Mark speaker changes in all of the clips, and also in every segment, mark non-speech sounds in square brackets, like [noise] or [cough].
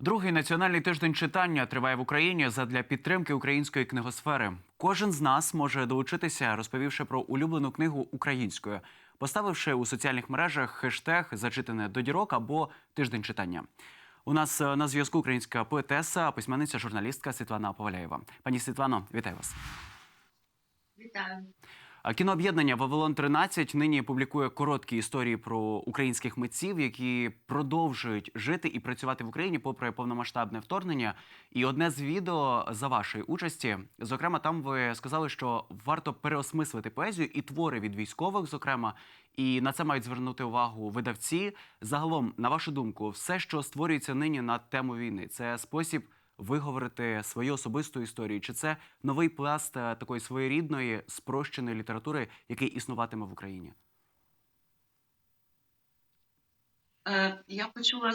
Speaker 1: Другий національний тиждень читання триває в Україні задля підтримки української книгосфери. Кожен з нас може долучитися, розповівши про улюблену книгу українською, поставивши у соціальних мережах хештег зачитане до дірок або тиждень читання. У нас е, на зв'язку українська поетеса, письменниця, журналістка Світлана Поваляєва. Пані Світлано, вітаю вас.
Speaker 2: Вітаю.
Speaker 1: Кінооб'єднання Вавилон 13 нині публікує короткі історії про українських митців, які продовжують жити і працювати в Україні попри повномасштабне вторгнення. І одне з відео за вашої участі, зокрема, там ви сказали, що варто переосмислити поезію і твори від військових, зокрема, і на це мають звернути увагу видавці. Загалом, на вашу думку, все, що створюється нині на тему війни, це спосіб виговорити свою особисту історію? Чи це новий пласт е, такої своєрідної спрощеної літератури, який існуватиме в Україні?
Speaker 2: Е, я почула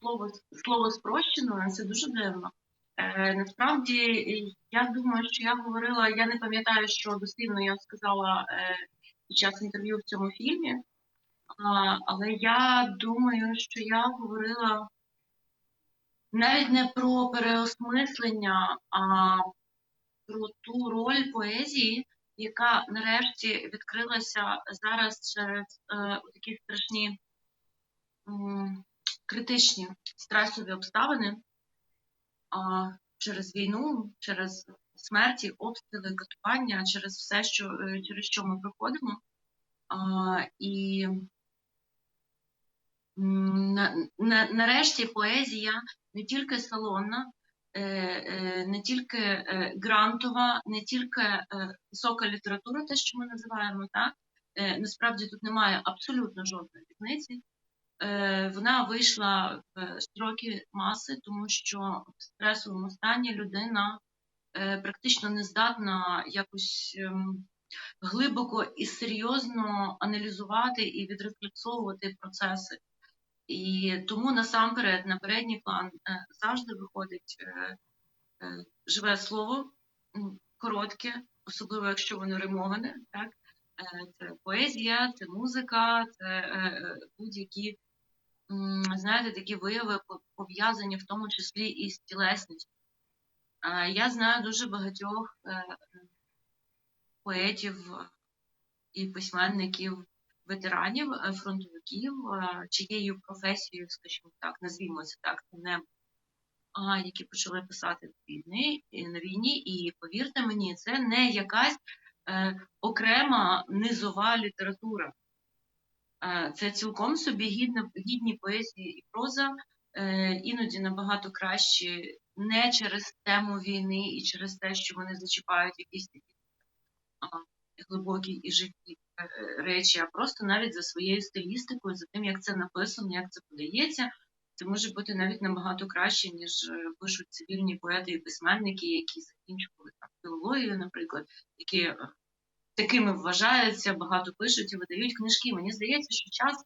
Speaker 2: слово, слово спрощено, це дуже дивно. Е, насправді, я думаю, що я говорила, я не пам'ятаю, що дослівно я сказала під час інтерв'ю в цьому фільмі, але я думаю, що я говорила навіть не про переосмислення, а про ту роль поезії, яка нарешті відкрилася зараз через е, такі страшні м, критичні стресові обставини а, через війну, через смерті, обстріли, катування, через все, що, е, через що ми проходимо. А, і нарешті поезія не тільки салонна, е, е, не тільки е, грантова, не тільки висока література, те, що ми називаємо, так? Насправді тут немає абсолютно жодної різниці. Вона вийшла в широкі маси, тому що в стресовому стані людина практично не здатна якось ем, глибоко і серйозно аналізувати і відрефлексовувати процеси. І тому насамперед на передній план е, завжди виходить е, е, живе слово, коротке, особливо якщо воно римоване. Так? Це поезія, це музика, це будь-які знаєте, такі вияви пов'язані в тому числі і з тілесністю. Я знаю дуже багатьох поетів і письменників, ветеранів, е, фронтовиків, е, чиєю професією, скажімо так, назвімо це так, не які почали писати війни на війні, і повірте мені, це не якась е, окрема низова література. Це цілком собі гідна, гідні поезії і проза, іноді набагато кращі не через тему війни і через те, що вони зачіпають якісь такі глибокі і живі речі, а просто навіть за своєю стилістикою, за тим, як це написано, як це подається. Це може бути навіть набагато краще, ніж е, пишуть цивільні поети і письменники, які закінчували там філологію, наприклад, які е, такими вважаються, багато пишуть і видають книжки. Мені здається, що час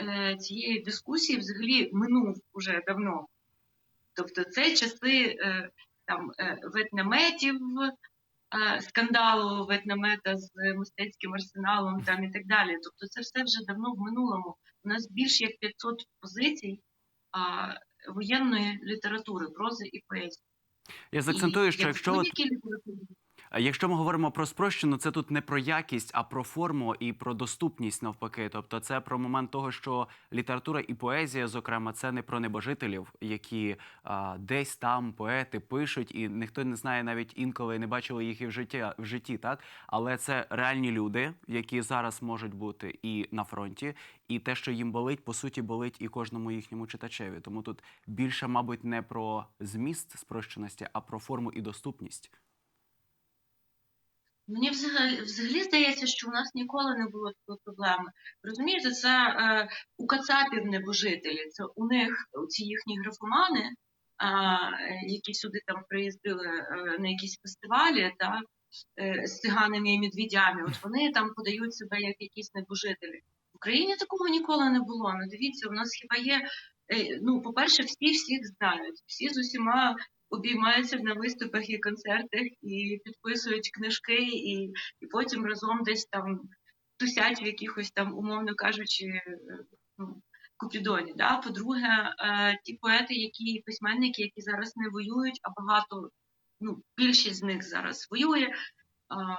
Speaker 2: е, цієї дискусії взагалі минув уже давно. Тобто це часи там ветнаметів, е, скандалу ветнамета з мистецьким арсеналом там і так далі. Тобто це все вже давно в минулому. У нас більш як 500 позицій а, воєнної літератури, прози і поезії.
Speaker 1: Я заакцентую, що якщо
Speaker 2: тільки
Speaker 1: от Якщо ми говоримо про спрощену, це тут не про якість, а про форму і про доступність навпаки. Тобто, це про момент того, що література і поезія, зокрема, це не про небожителів, які а, десь там поети пишуть, і ніхто не знає навіть інколи не бачили їх і в житті, в житті, так але це реальні люди, які зараз можуть бути і на фронті, і те, що їм болить, по суті, болить і кожному їхньому читачеві. Тому тут більше, мабуть, не про зміст спрощеності, а про форму і доступність.
Speaker 2: Мені взагалі, взагалі здається, що у нас ніколи не було такої проблеми. Розумієте, це е, у Кацапів небожителі, це у них ці їхні графомани, е, які сюди там приїздили е, на якісь фестивалі, та, е, з циганами і медведями. От вони там подають себе як якісь небожителі. В Україні такого ніколи не було. Ну дивіться, у нас хіба є. е, Ну, по-перше, всі всіх знають, всі з усіма обіймаються на виступах і концертах, і підписують книжки, і, і потім разом десь там тусять в якихось там, умовно кажучи, е, ну, Купідоні. Да? По-друге, е, ті поети, які письменники, які зараз не воюють, а багато, ну, більшість з них зараз воює. А,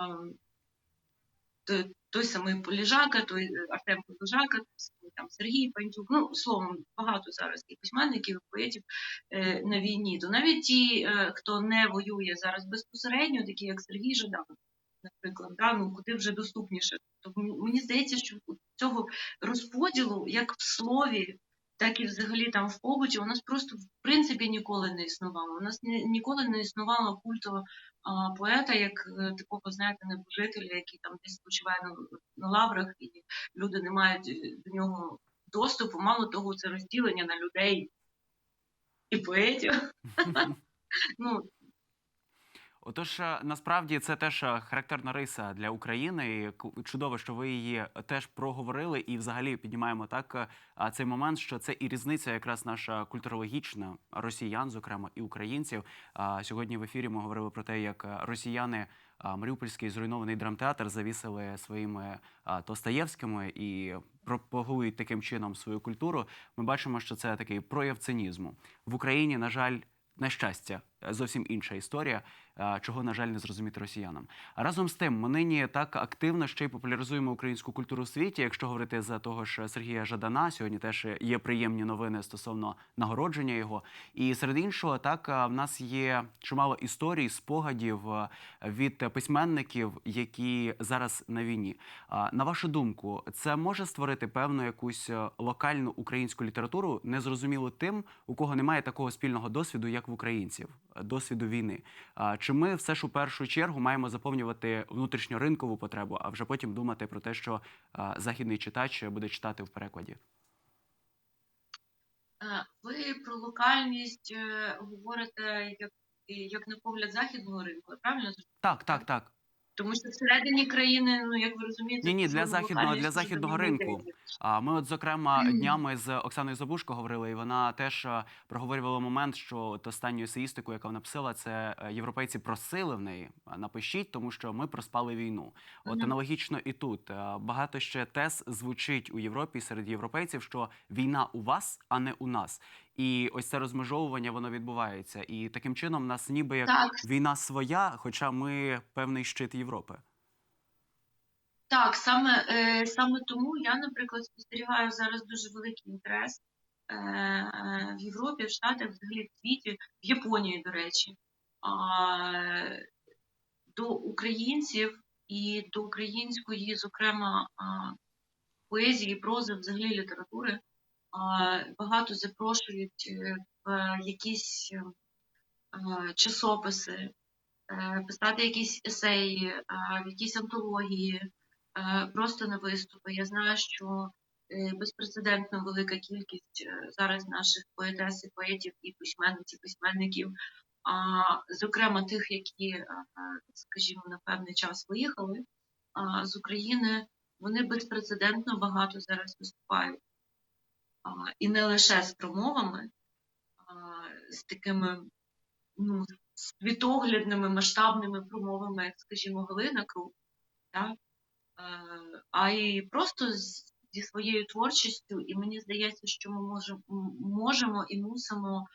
Speaker 2: той, самий Поліжака, той е, Артем Поліжака, Сергій Пантюк. Ну, словом, багато зараз є письменників і поетів е, на війні. То навіть ті, е, хто не воює зараз безпосередньо, такі як Сергій Жадан, наприклад, да, ну, куди вже доступніше. Тобто мені здається, що цього розподілу, як в слові, так і взагалі там в побуті, у нас просто в принципі ніколи не існувало. У нас ні, ніколи не існувало культу а, поета, як е, такого, знаєте, небожителя, який там десь спочиває на, на лаврах, і люди не мають до нього доступу. Мало того, це розділення на людей і поетів. [laughs] Ну,
Speaker 1: Отож, е, насправді це теж е, характерна риса для України. І чудово, що ви її теж проговорили, і взагалі піднімаємо так е, цей момент, що це і різниця, якраз наша культурологічна росіян, зокрема і українців. Сьогодні в ефірі ми говорили про те, як е, росіяни. Маріупольський зруйнований драмтеатр завісили своїми а, Тостоєвськими і пропагують таким чином свою культуру. Ми бачимо, що це такий прояв цинізму в Україні. На жаль, на щастя, е, зовсім інша історія, чого, на жаль, не зрозуміти росіянам. Разом з тим, ми нині так активно ще й популяризуємо українську культуру у світі. Якщо говорити за того ж Сергія Жадана, сьогодні теж є приємні новини стосовно нагородження його. І серед іншого, так в нас є чимало історій, спогадів від письменників, які зараз на війні. На вашу думку, це може створити певну якусь локальну українську літературу, незрозуміло тим, у кого немає такого спільного досвіду, як в українців, досвіду війни. Чи ми все ж у першу чергу маємо заповнювати внутрішньоринкову потребу, а вже потім думати про те, що західний читач буде читати в перекладі?
Speaker 2: Е, Ви про локальність е, говорите як, як на погляд західного ринку, правильно?
Speaker 1: Так, так, так.
Speaker 2: Тому що всередині країни, ну як ви розумієте,
Speaker 1: Ні-ні, для західного- для західного ринку. А ми, от, зокрема, днями з Оксаною Забушко говорили, і вона теж е, проговорювала момент, що от останню есеїстику, яка вона написала, це е, європейці просили в неї е, напишіть, тому що ми проспали війну. От
Speaker 2: Мгм.
Speaker 1: аналогічно і тут багато ще тез звучить у Європі серед європейців, що війна у вас, а не у нас. І ось це розмежовування воно відбувається. І таким чином, нас ніби як
Speaker 2: Так,
Speaker 1: війна своя, хоча ми певний щит Європи.
Speaker 2: Так, саме, е, саме тому я, наприклад, спостерігаю зараз дуже великий інтерес е, е, в Європі, в Штатах, взагалі в світі, в Японії, до речі, а, до українців і до української, зокрема, а, поезії, прози, взагалі літератури. Багато запрошують е, в якісь е, часописи, е, писати якісь есеї, в якісь антології просто на виступи. Я знаю, що безпрецедентно велика кількість зараз наших поетес і поетів і письменниць, і письменників, зокрема тих, які, скажімо, на певний час виїхали з України, вони безпрецедентно багато зараз виступають. І не лише з промовами, з такими ну, світоглядними масштабними промовами, як, скажімо, Галина Круг, так? Е, а й просто з- зі своєю творчістю, і мені здається, що ми можемо, можемо і мусимо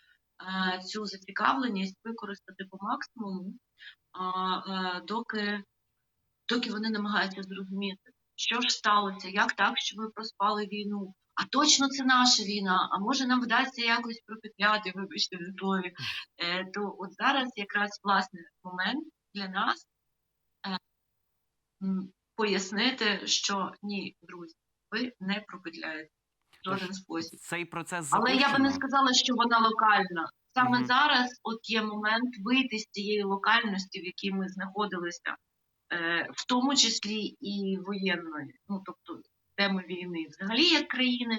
Speaker 2: е, цю зацікавленість використати по максимуму, е, доки, доки вони намагаються зрозуміти, що ж сталося, як так, що ми проспали війну. А точно це наша війна, а може нам вдасться якось пропетляти, вибачте за слові. Е, то от зараз якраз власне момент для нас е, пояснити, що ні, друзі, ви не пропетляєте в жоден спосіб.
Speaker 1: Цей процес
Speaker 2: Але я би не сказала, що вона локальна. Саме
Speaker 1: Мгм.
Speaker 2: зараз от є момент вийти з цієї локальності, в якій ми знаходилися, е, в тому числі і воєнної, ну тобто теми війни, взагалі як країни,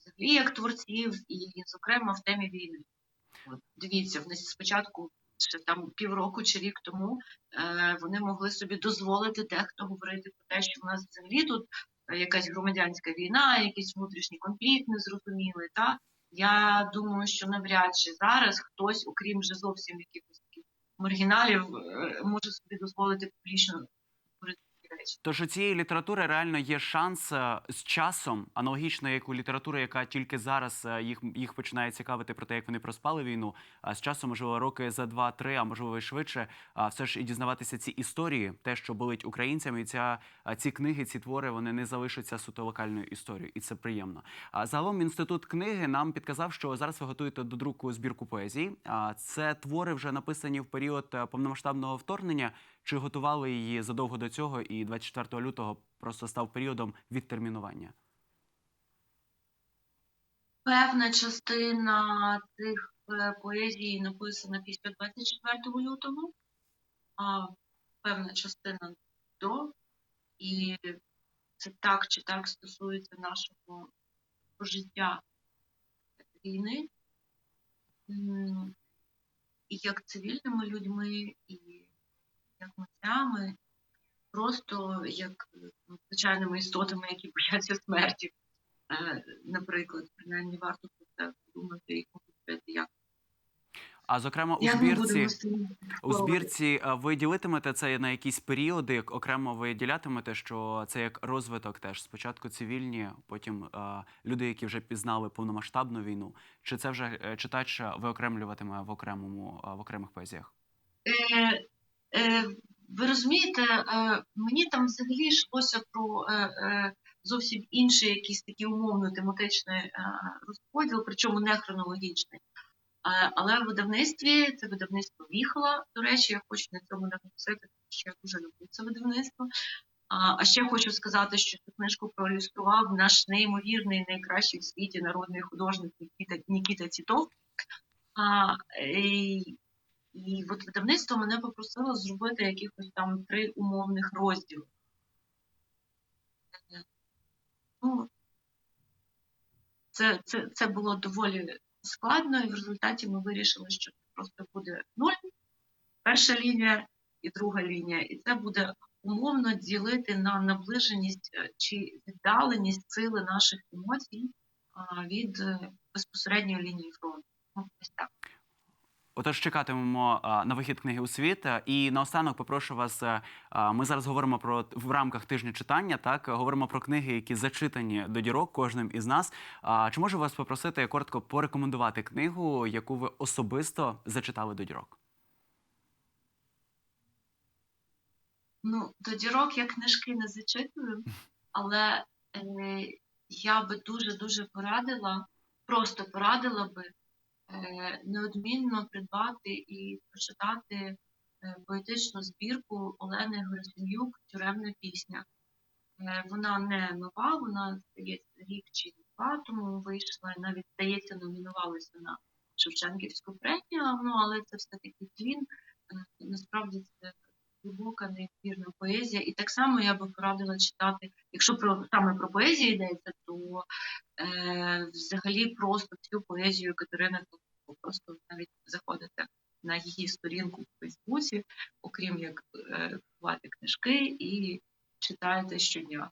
Speaker 2: взагалі як творців, і, зокрема, в темі війни. От, дивіться, вони спочатку ще там півроку чи рік тому е, вони могли собі дозволити дехто говорити про те, що в нас взагалі тут е, якась громадянська війна, якийсь внутрішній конфлікт незрозумілий. Та я думаю, що навряд чи зараз хтось, окрім вже зовсім якихось таких маргіналів, е, може собі дозволити публічно речі.
Speaker 1: Тож у цієї літератури реально є шанс е, з часом, аналогічно як у літератури, яка тільки зараз е, їх, їх починає цікавити про те, як вони проспали війну. А з часом, можливо, роки за два-три, а можливо і швидше, все ж і дізнаватися ці історії, те, що болить українцям, і ця ці книги, ці твори, вони не залишаться суто локальною історією, і це приємно. А загалом інститут книги нам підказав, що зараз ви готуєте до друку збірку поезії. А це твори вже написані в період е, повномасштабного вторгнення. Чи готували її задовго до цього, і 24 лютого просто став періодом відтермінування?
Speaker 2: Певна частина цих е, поезій написана після 24 лютого, а певна частина до. І це так чи так стосується нашого життя війни. Як цивільними людьми, і як митцями, просто як е, звичайними істотами, які бояться смерті. Е, Наприклад, принаймні варто про це подумати і помислити, як,
Speaker 1: А зокрема, у збірці у збірці а, ви ділитимете це на якісь періоди, як окремо ви ділятимете, що це як розвиток теж спочатку цивільні, потім а, люди, які вже пізнали повномасштабну війну. Чи це вже е, читач виокремлюватиме в окремому в окремих поезіях?
Speaker 2: Е, е, ви розумієте, е, мені там взагалі йшлося про е, е, зовсім інший якийсь такий умовно тематичний е, розподіл, причому не хронологічний. Е, але в видавництві це видавництво Віхола. До речі, я хочу на цьому наголосити, тому що я дуже люблю це видавництво. А, ще хочу сказати, що цю книжку проілюстрував наш неймовірний, найкращий в світі народний художник Нікіта, Нікіта Тітов. А, і, і от видавництво мене попросило зробити якихось там три умовних розділи. Ну, це, це, це було доволі складно, і в результаті ми вирішили, що це просто буде нуль, перша лінія і друга лінія. І це буде умовно ділити на наближеність е, чи віддаленість сили наших емоцій від е, безпосередньої лінії фронту. Ну, ось так.
Speaker 1: Отож, чекатимемо на вихід книги у світ. І наостанок попрошу вас. Ми зараз говоримо про в рамках тижня читання. Так говоримо про книги, які зачитані до дірок кожним із нас. А чи можу вас попросити коротко порекомендувати книгу, яку ви особисто зачитали до дірок?
Speaker 2: Ну, до дірок я книжки не зачитую, але е, я би дуже-дуже порадила, просто порадила би неодмінно придбати і прочитати е, поетичну збірку Олени Горсенюк Тюремна пісня. Е, вона не нова, вона, здається, рік чи два тому вийшла, навіть, здається, номінувалася на Шевченківську премію, ну, але це все-таки твін. Е, Насправді це глибока, неймовірна поезія. І так само я би порадила читати, якщо про саме про поезію йдеться, то е, взагалі просто всю поезію Катерини Толстой. Просто навіть заходите на її сторінку в Фейсбуці, окрім як е, книжки, і читаєте щодня.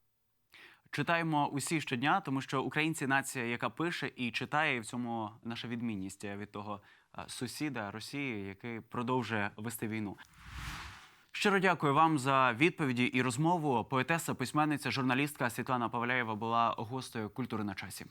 Speaker 1: Читаємо усі щодня, тому що українці нація, яка пише і читає, і в цьому наша відмінність від того сусіда Росії, який продовжує вести війну. Щиро дякую вам за відповіді і розмову. Поетеса, письменниця, журналістка Світлана Павляєва була гостею культури на часі.